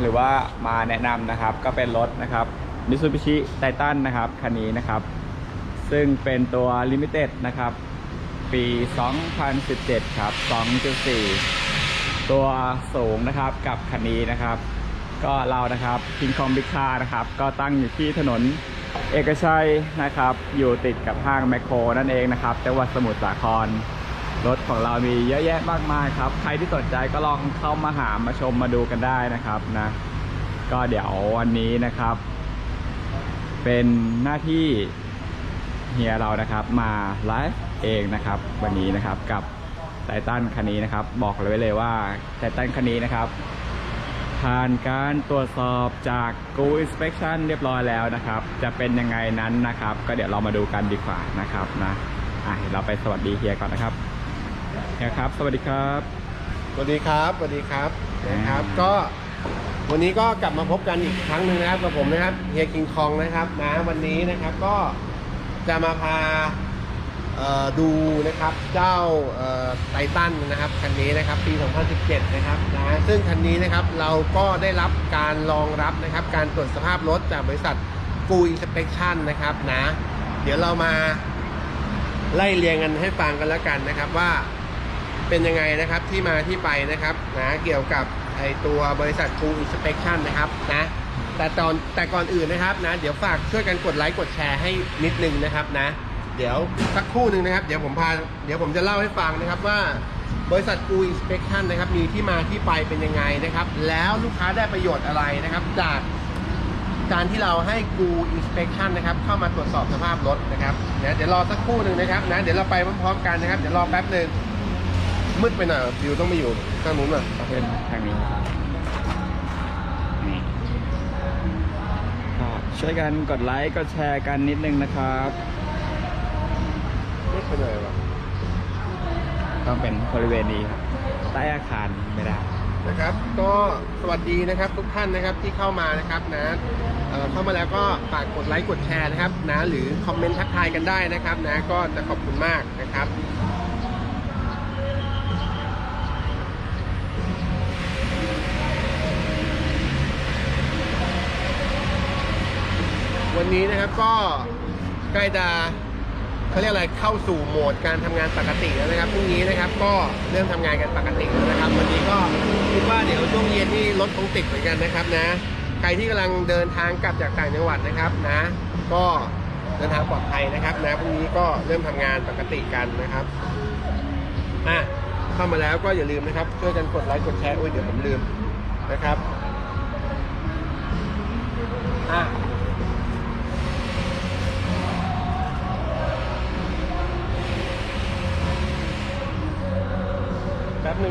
หรือว่ามาแนะนำนะครับ ก็เป็นรถนะครับ Mitsubishi Titan นะครับคันนี้นะครับ ซึ่งเป็นตัว Limited นะครับ ปี 2017 ครับ 2.4 ตัวสูงนะครับกับคันนี้นะครับ ก็เรานะครับ King Kong Big Car นะครับ ก็ตั้งอยู่ที่ถนนเอกชัยนะครับ อยู่ติดกับห้างแมคโครนั่นเองนะครับจังหวัดสมุทรสาคร รถของเรามีเยอะแยะมากมายครับ ใครที่สนใจก็ลองเข้ามาหามาชมมาดูกันได้นะครับนะ ก็เดี๋ยววันนี้นะครับ เป็นหน้าที่เฮียเรานะครับมาไลฟ์เองนะครับ วันนี้นะครับกับไททันคันนี้นะครับ บอกเลยไว้เลยว่าไททันคันนี้นะครับ ผ่านการตรวจสอบจาก Go Inspection เรียบร้อยแล้วนะครับ จะเป็นยังไงนั้นนะครับ ก็เดี๋ยวเรามาดูกันดีกว่านะครับนะอะเราไปสวัสดีเฮียก่อนนะครับ เฮียครับ สวัสดีครับ สวัสดีครับ สวัสดีครับอ่านนะครับ ก็วันนี้ก็กลับมาพบกันอีกครั้งหนึ่งนะครับกับผมนะครับเฮียคิงคองนะครับนะวันนี้นะครับก็จะมาพาเอ่อดูนะครับเจ้าไททันนะครับคันนี้นะครับปี 2017 นะครับนะซึ่งคันนี้นะครับเราก็ได้รับการรองรับนะครับการตรวจสภาพรถจากบริษัท Full Inspection นะครับนะเดี๋ยวเรามาไล่เรียงกันให้ฟังกันแล้วกันนะครับว่า เป็นยังไงนะครับที่มาที่ไปนะครับนะเกี่ยวกับไอตัวบริษัท True Inspection นะครับนะแต่ตอนแต่ก่อนอื่นนะครับนะเดี๋ยวฝากช่วยกันกดไลค์กดแชร์ให้นิดนึงนะครับนะ เดี๋ยวสักครู่หนึ่งนะครับ เดี๋ยวผมพาเดี๋ยวผมจะเล่าให้ฟังนะครับว่าบริษัท True Inspection นะครับมีที่มาที่ไปเป็นยังไงนะครับ แล้วลูกค้าได้ประโยชน์อะไรนะครับ จากการที่เราให้กู inspection นะครับ เข้ามาตรวจสอบสภาพรถนะครับเดี๋ยวรอสักครู่หนึ่งนะครับนะเดี๋ยวเราไปพร้อมๆกันนะครับ เดี๋ยวรอแป๊บหนึ่ง มืดไปหน่อยฟิวต้องไปอยู่ข้างนู้นอะก็เป็นทางนี้นี่ก็ช่วยกันกดไลค์กดแชร์กันนิดนึงนะครับ มืดไปหน่อยวะต้องเป็นบริเวณนี้ครับใต้อาคารไม่ได้ นะครับ ก็สวัสดีนะครับทุกท่านนะครับที่เข้ามานะครับนะเอ่อเข้ามาแล้วก็ฝากกดไลค์กดแชร์นะครับนะหรือคอมเมนต์ทักทายกันได้นะครับนะก็จะขอบคุณมากนะครับ วันนี้นะครับก็ใกล้จะเขาเรียกอะไรเข้าสู่โหมดการทำงานปกติแล้วนะครับพรุ่งนี้นะครับก็เริ่มทำงานกันปกติแล้วนะครับ วันนี้ก็คิดว่าเดี๋ยวช่วงเย็นนี่รถคงติดเหมือนกันนะครับนะใครที่กำลังเดินทางกลับจากต่างจังหวัดนะครับนะ ก็เดินทางปลอดภัยนะครับนะพรุ่งนี้ก็เริ่มทำงานปกติกันนะครับอะเข้ามาแล้วก็อย่าลืมนะครับช่วยกันกดไลค์กดแชร์โอ้ยเดี๋ยวผมลืมนะครับ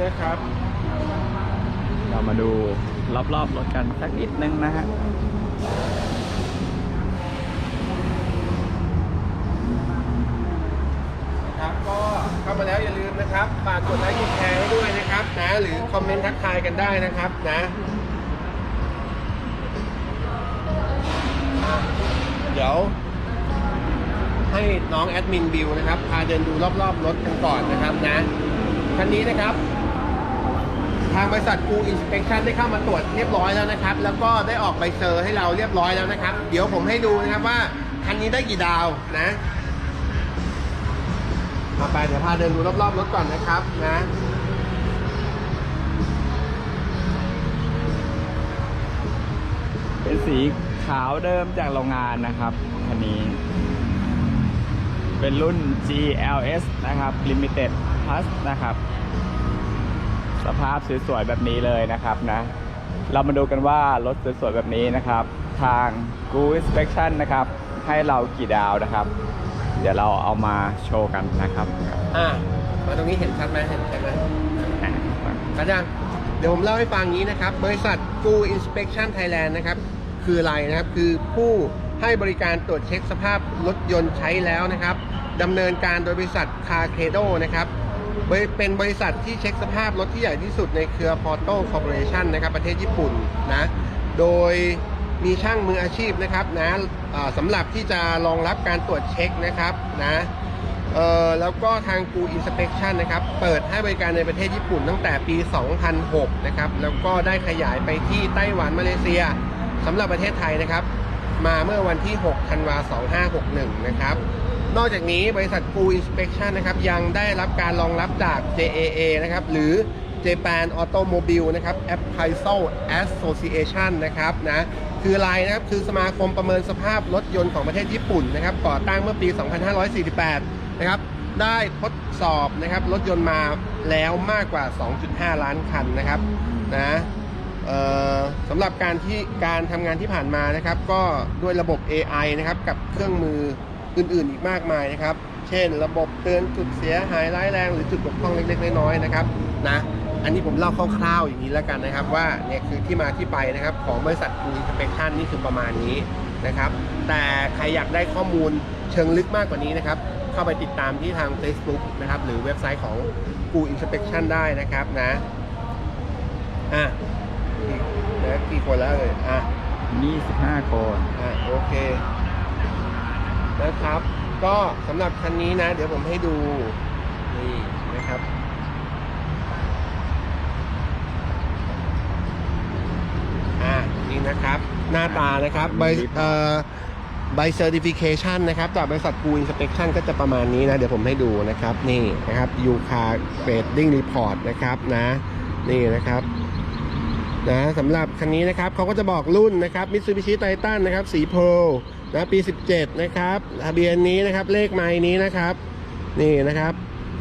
นึ่งนะครับ เรามาดูรอบๆรถกันสักนิดนึงนะฮะครับก็เข้ามาแล้วอย่าลืมนะครับฝากกดไลค์กดแชร์ให้ด้วยนะครับนะหรือคอมเมนต์ทักทายกันได้นะครับนะอะเดี๋ยวให้น้องแอดมินบิวนะครับพาเดินดูรอบๆรถกันก่อนนะครับนะคันนี้นะครับ ทางบริษัทกูอินสเป t ชันได้เข้ามาตรวจเรียบร้อยแล้วนะครับ แล้วก็ได้ออกใบเซอร์ให้เราเรียบร้อยแล้วนะครับ เดี๋ยวผมให้ดูนะครับว่าคันนี้ได้กี่ดาวนะมาไปเดี๋ยวพาเดินดูรอบๆรถก่อนนะครับนะเป็นสีขาวเดิมจากโรงงานนะครับคันนี้ เป็นรุ่น GLS นะครับ Limited Plus นะครับ สภาพสวยๆแบบนี้เลยนะครับนะ เรามาดูกันว่ารถสวยๆแบบนี้นะครับ ทาง g o Inspection นะครับ ให้เรากี่ดาวนะครับ เดี๋ยวเราเอามาโชว์กันนะครับอะมาตรงนี้เห็นชัดไหมเห็นชัดไหมอะอาจารย์เดี๋ยวผมเล่าให้ฟังอย่างนี้นะครับ บริษัท Go Inspection Thailand นะครับ คืออะไรนะครับ คือผู้ให้บริการตรวจเช็คสภาพรถยนต์ใช้แล้วนะครับดำเนินการโดยบริษัท c a r c a d o นะครับบริ เป็นบริษัทที่เช็คสภาพรถที่ใหญ่ที่สุดในเครือ Porto Corporation นนะครับประเทศญี่ปุ่นนะ โดยมีช่างมืออาชีพนะครับนะสำหรับที่จะรองรับการตรวจเช็คนะครับนะเออแล้วก็ทางกู Inspection นะครับ เปิดให้บริการในประเทศญี่ปุ่นตั้งแต่ปี 2006 นะครับ แล้วก็ได้ขยายไปที่ไต้หวันมาเลเซียสำหรับประเทศไทยนะครับ มาเมื่อวันที่ 6 ธันวา 2561 นะครับ นอกจากนี้บริษัทกู Inspection นะครับยังได้รับการรองรับจาก JAA นะครับหรือ Japan Automobile นะครับ Appraisal Association นะครับนะคืออะไรนะครับคือสมาคมประเมินสภาพรถยนต์ของประเทศญี่ปุ่นนะครับก่อตั้งเมื่อปี 2548 นะครับได้ทดสอบนะครับรถยนต์มาแล้วมากกว่า 2.5 ล้านคันนะครับนะสำหรับการที่การทำงานที่ผ่านมานะครับ ก็ด้วยระบบ AI นะครับกับเครื่องมือ อื่นๆอีกมากมายนะครับ เช่น ระบบเตือนจุดเสียหายร้ายแรง หรือจุดบกพร่องเล็กๆน้อยๆนะครับนะอันนี้ผมเล่าคร่าวๆอย่างนี้แล้วกันนะครับ ว่าเนี่ยคือที่มาที่ไปนะครับ ของบริษัทกูสเปคชันนี่คือประมาณนี้นะครับ แต่ใครอยากได้ข้อมูลเชิงลึกมากกว่านี้นะครับ เข้าไปติดตามที่ทาง Facebook นะครับ หรือเว็บไซต์ของกูอินสเป t ชันได้นะครับนะอะอีกนะกี่คนแล้วเลยอะ25คนอะโอเค นะครับ ก็สำหรับคันนี้นะ เดี๋ยวผมให้ดู นี่นะครับ อะนี่นะครับ หน้าตานะครับใบเอ่อใบเซอร์ติฟิเคชันนะครับ จากบริษัทกูอินสเป t ชันก็จะประมาณนี้นะ เดี๋ยวผมให้ดูนะครับ นี่นะครับยูคาเกรดดิ้งรีพอร์ตนะครับนะ นี่นะครับนะสำหรับคันนี้นะครับเขาก็จะบอกรุ่นนะครับ Mitsubishi Titan นะครับสีเพร์ล นะปี 17 นะครับทะเบียนนี้นะครับเลขไม้นี้นะครับ นี่นะครับ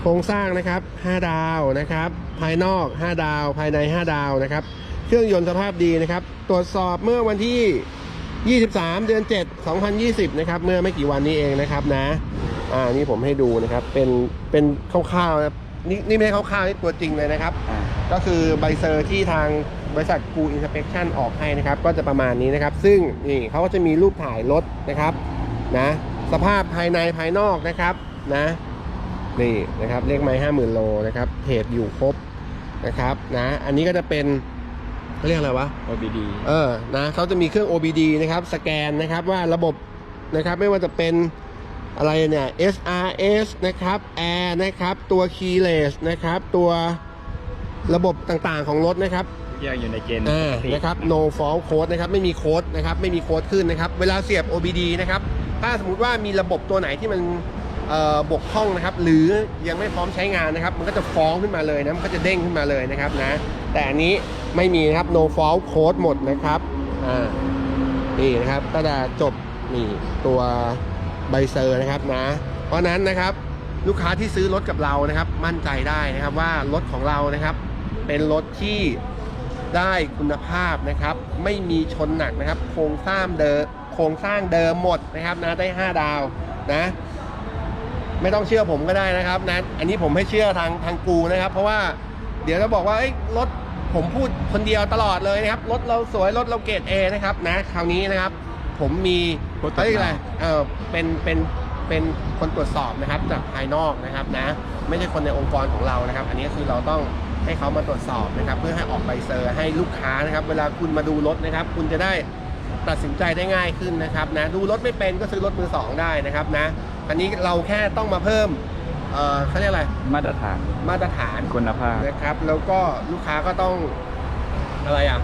โครงสร้างนะครับ 5 ดาวนะครับ ภายนอก 5 ดาว ภายใน 5 ดาวนะครับ เครื่องยนต์สภาพดีนะครับ ตรวจสอบเมื่อวันที่ 23 เดือน 7 2020 นะครับ เมื่อไม่กี่วันนี้เองนะครับนะอ่านี่ผมให้ดูนะครับ เป็นเป็นคร่าวๆนะครับนี่นี่ไม่ใช่คร่าวๆนี่ตัวจริงเลยนะครับอ่าก็คือใบเซอร์ที่ทาง บริษัทกูอินสเป t ชันออกให้นะครับ ก็จะประมาณนี้นะครับ ซึ่งนี่เขาก็จะมีรูปถ่ายรถนะครับนะสภาพภายในภายนอกนะครับนะนี่นะครับเลขไม้ห้าหมื่นโลนะครับเพจอยู่ครบนะครับนะอันนี้ก็จะเป็นเขาเรียกอะไรวะ OBD เออนะเขาจะมีเครื่อง OBD นะครับสแกนนะครับว่าระบบนะครับไม่ว่าจะเป็นอะไรเนี่ย SRS นะครับ Air นะครับตัว Keyless นะครับตัวระบบต่างๆของรถนะครับทุกอ ย่างอยู่ในเกณฑ์อ่าปกตินะครับ no fault code นะครับ ไม่มีโค้ดนะครับ ไม่มีโค้ดขึ้นนะครับ เวลาเสียบ OBD นะครับ ถ้าสมมติว่ามีระบบตัวไหนที่มันเอ่อบกพร่องนะครับ หรือยังไม่พร้อมใช้งานนะครับ มันก็จะฟ้องขึ้นมาเลยนะ มันก็จะเด้งขึ้นมาเลยนะครับนะ แต่อันนี้ไม่มีนะครับ no fault code หมดนะครับ อ่า นี่นะครับก็จะจบนี่ตัวใบเซอร์นะครับนะ เพราะฉะนั้นนะครับลูกค้าที่ซื้อรถกับเรานะครับ มั่นใจได้นะครับว่ารถของเรานะครับ เป็นรถที่ ได้คุณภาพนะครับ ไม่มีชนหนักนะครับ โครงสร้างเดิมโครงสร้างเดิมหมดนะครับนะได้ 5 ดาวนะ ไม่ต้องเชื่อผมก็ได้นะครับนะอันนี้ผมให้เชื่อทางทางกูนะครับ เพราะว่าเดี๋ยวจะบอกว่าเอ้ยรถผมพูดคนเดียวตลอดเลยนะครับรถเราสวยรถเราเกรดเอนะครับนะคราวนี้นะครับ ผมมีผู้ตรวจเอ้ยอะไรสอบเออเป็นเป็นเป็นคนตรวจสอบนะครับจากภายนอกนะครับนะ ไม่ใช่คนในองค์กรของเรานะครับ อันนี้คือเราต้อง ให้เขามาตรวจสอบนะครับเพื่อให้ออกใบเซอร์ให้ลูกค้านะครับ เวลาคุณมาดูรถนะครับ คุณจะได้ตัดสินใจได้ง่ายขึ้นนะครับนะดูรถไม่เป็นก็ซื้อรถมือสองได้นะครับนะอันนี้เราแค่ต้องมาเพิ่มเออเขาเรียกอะไรมาตรฐานมาตรฐานคุณภาพนะครับ แล้วก็ลูกค้าก็ต้องอะไรอะ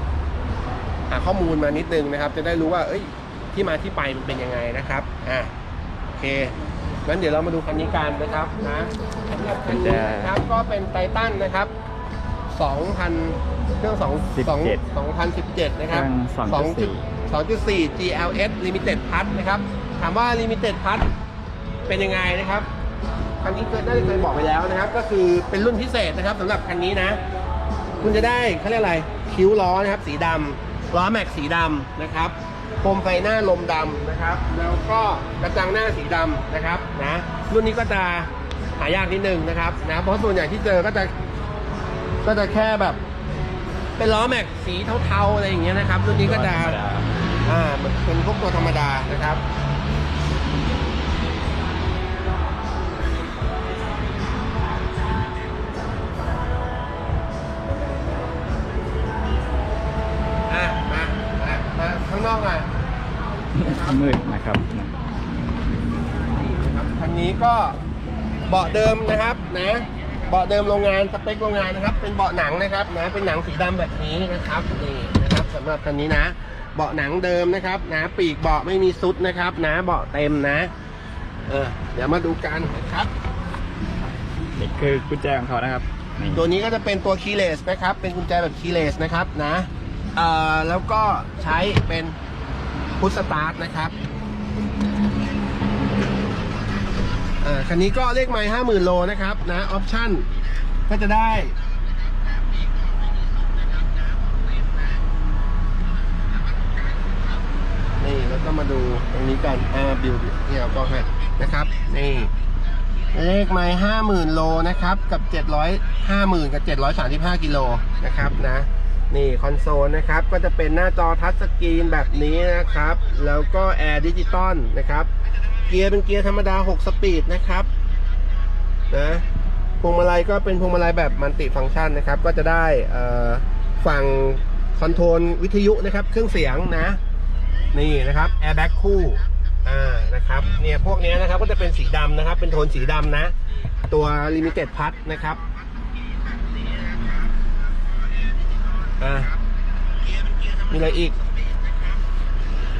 หาข้อมูลมานิดนึงนะครับ จะได้รู้ว่าเอ้ยที่มาที่ไปมันเป็นยังไงนะครับอะโอเคงั้นเดี๋ยวเรามาดูคันนี้กันนะครับนะสำหรับคันนี้นะครับก็เป็นไททันนะครับ 2,000 เครื่อง2 2 2017 นะครับเครื่อง2.4 2.4 GLS Limited Plus นะครับ ถามว่า Limited Plus เป็นยังไงนะครับคันนี้เคยน่าจะเคยบอกไปแล้วนะครับ ก็คือเป็นรุ่นพิเศษนะครับสำหรับคันนี้นะ คุณจะได้เขาเรียกอะไรคิ้วล้อนะครับ สีดำล้อแม็กสีดำนะครับโคมไฟหน้าลมดำนะครับ แล้วก็กระจังหน้าสีดำนะครับนะรุ่นนี้ก็จะหายากนิดนึงนะครับนะเพราะส่วนใหญ่ที่เจอก็จะ ก็จะแค่แบบ เป็นล้อแม็กสีเทาๆอะไรอย่างเงี้ยนะครับรุ่นนี้ก็จะธรรมดาอ่ามันเป็นพวกตัวธรรมดานะครับอะมาอะมาข้างนอกหน่อยมืดนะครับนี่นะครับคันนี้ก็เบาะเดิมนะครับนะ เบาะเดิมโรงงานสเปคโรงงานนะครับ เป็นเบาะหนังนะครับนะเป็นหนังสีดำแบบนี้นะครับนี่นะครับสำหรับคันนี้นะ เบาะหนังเดิมนะครับนะปีกเบาะไม่มีซุดนะครับนะเบาะเต็มนะเออเดี๋ยวมาดูกันนะครับนี่คือกุญแจของเขานะครับนี่ตัวนี้ก็จะเป็นตัวคีย์เลสนะครับ เป็นกุญแจแบบคีย์เลสนะครับนะเอ่อแล้วก็ใช้เป็นพุทสตาร์ทนะครับเอ่อคันนี้ก็เลขไม้ห้าหมื่นโลนะครับนะออปชั่นก็จะได้นี่แล้วก็มาดูตรงนี้กันอ่าบิวที่เอาก็ให้นะครับนี่เลขไม้ห้าหมื่นโลนะครับ กับเจ็ดร้อยห้าหมื่นกับเจ็ดร้อยสามสิบห้ากิโลนะครับนะ นี่คอนโซลนะครับ ก็จะเป็นหน้าจอทัชสกรีนแบบนี้นะครับ แล้วก็แอร์ดิจิตอลนะครับ เกียร์เป็นเกียร์ธรรมดา 6 สปีดนะครับนะพวงมาลัยก็เป็นพวงมาลัยแบบมัลติฟังก์ชันนะครับ ก็จะได้ฝั่งคอนโทรลวิทยุนะครับ เครื่องเสียงนะ นี่นะครับแอร์แบ็กคู่อ่านะครับเนี่ยพวกนี้นะครับก็จะเป็นสีดำนะครับ เป็นโทนสีดำนะ ตัวลิมิเต็ดพัทนะครับอ่ามีอะไรอีก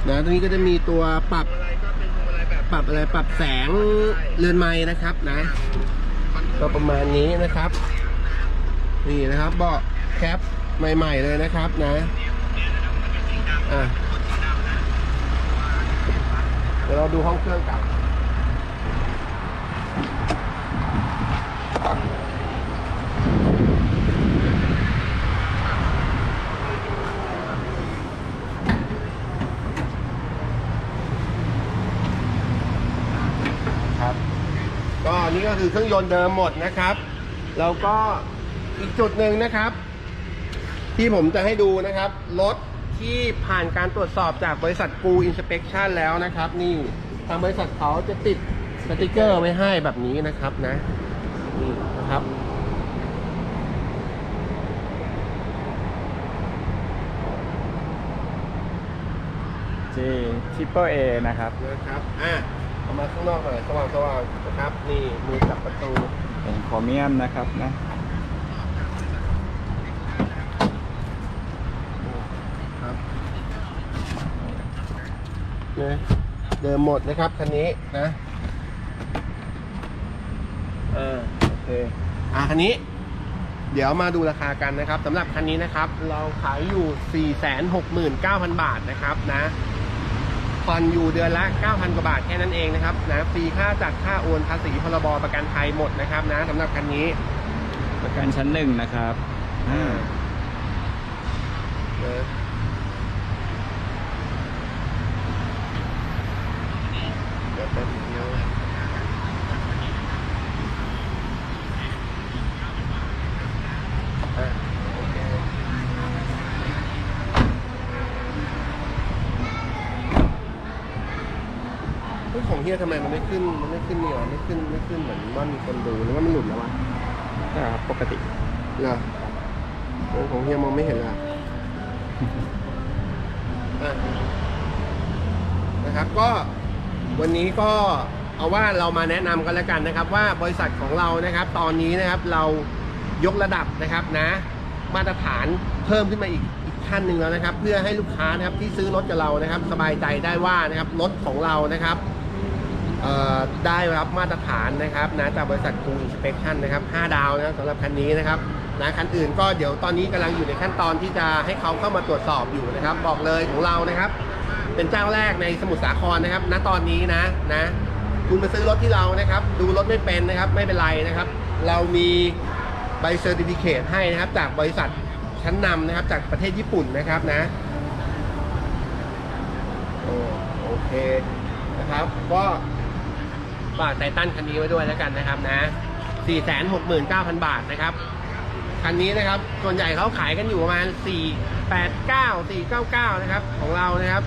นะตรงนี้ก็จะมีตัวปรับ ปรับอะไรปรับแสงเรือนไม้นะครับนะ ก็ประมาณนี้นะครับ นี่นะครับเบาะแคปใหม่ ๆ เลยนะครับนะอะเดี๋ยวเราดูห้องเครื่องกันครับ ก็นี่ก็ คือเครื่องยนต์เดิมหมดนะครับแล้วก็อีกจุดหนึ่งนะครับ ที่ผมจะให้ดูนะครับรถที่ผ่านการตรวจสอบจากบริษัทกูอินสเป t ชันแล้วนะครับ นี่ทางบริษัทเขาจะติดสติกเกอร์ไว้ให้แบบนี้นะครับนะนี่นะครับจีทิปเปอร์เอนะครับนะครับอะ เอามาข้างนอกหน่อยสว่างสว่างๆนะครับ นี่มือจับประตูเป็นโครเมียมนะครับนะครับเนี่ยเดิมหมดนะครับคันนี้นะอ่าโอเคอ่าคันนี้ เดี๋ยวมาดูราคากันนะครับสำหรับคันนี้นะครับ เราขายอยู่ 469,000 บาทนะครับนะ ผ่อนอยู่เดือนละ 9,000 กว่าบาทแค่นั้นเองนะครับนะฟรีค่าจัดค่าโอนภาษีพรบประกันภัยหมดนะครับนะสำหรับคันนี้ประกันชั้นหนึ่งนะครับอ่า เออเดี๋ยวแป๊บเดียวอะโอเค เฮ้ยของเฮียทำไมมันไม่ขึ้น มันไม่ขึ้นนี่หรอไม่ขึ้นไม่ขึ้นเหมือนว่ามีคนดูหรือว่ามันหลุดแล้ววะก็ปกติเหรอโอ้ของเฮียมองไม่เห็นเลยอะอะนะครับก็วันนี้ก็เอาว่าเรามาแนะนำกันแล้วกันนะครับ ว่าบริษัทของเรานะครับ ตอนนี้นะครับเรายกระดับนะครับนะ มาตรฐานเพิ่มขึ้นมาอีกอีกขั้นหนึ่งแล้วนะครับ เพื่อให้ลูกค้านะครับที่ซื้อรถกับเรานะครับ สบายใจได้ว่านะครับรถของเรานะครับเอ่อ ได้รับมาตรฐานนะครับนะจากบริษัทกรุงอินสเปคชั่นนะครับ 5 ดาวนะสำหรับคันนี้นะครับนะคันอื่นก็เดี๋ยวตอนนี้กำลังอยู่ในขั้นตอนที่จะให้เขาเข้ามาตรวจสอบอยู่นะครับ บอกเลยของเรานะครับ เป็นเจ้าแรกในสมุทรสาครนะครับณตอนนี้นะนะ คุณมาซื้อรถที่เรานะครับ ดูรถไม่เป็นนะครับไม่เป็นไรนะครับ เรามีใบเซอร์ติฟิเคตให้นะครับ จากบริษัทชั้นนำนะครับ จากประเทศญี่ปุ่นนะครับนะโอเคนะครับก็ ฝากไททันคันนี้ไว้ด้วยแล้วกันนะครับนะ 469,000 บาทนะครับ คันนี้นะครับ ส่วนใหญ่เขาขายกันอยู่ประมาณ 489 499 นะครับ ของเรานะครับ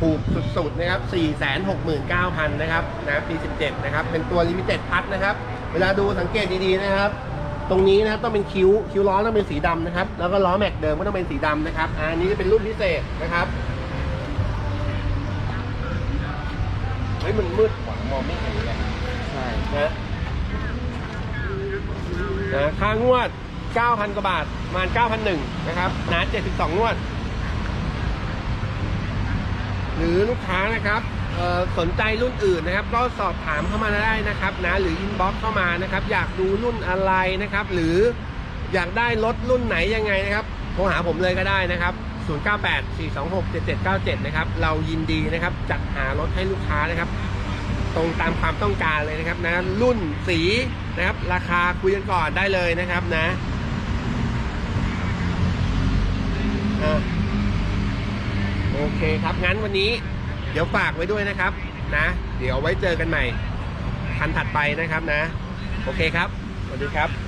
ถูกสุดๆนะครับ 469,000 นะครับนะปี 17 นะครับ เป็นตัวลิมิเต็ดพัทนะครับ เวลาดูสังเกตดีๆนะครับตรงนี้นะครับต้องเป็นคิ้วคิ้วล้อต้องเป็นสีดำนะครับ แล้วก็ล้อแม็กเดิมก็ต้องเป็นสีดำนะครับอะอันนี้จะเป็นรุ่นพิเศษนะครับ ฮ้ยมันมืดหวังมองไม่เห็นเลยใช่ช่นะนะค่างวด 9,000 กว่าบาทประมาณ9,001นะครับนะ72 งวด หรือลูกค้านะครับเอ่อสนใจรุ่นอื่นนะครับ ก็สอบถามเข้ามาได้นะครับนะหรืออินบ็อกเข้ามานะครับ อยากดูรุ่นอะไรนะครับ หรืออยากได้รถรุ่นไหนยังไงนะครับโทรหาผมเลยก็ได้นะครับ 0984267797 นะครับ เรายินดีนะครับ จัดหารถให้ลูกค้านะครับ ตรงตามความต้องการเลยนะครับนะรุ่นสีนะครับ ราคาคุยกันก่อนได้เลยนะครับนะโอเคครับงั้นวันนี้ เดี๋ยวฝากไว้ด้วยนะครับ นะ เดี๋ยวไว้เจอกันใหม่คันถัดไปนะครับนะ โอเคครับสวัสดีครับ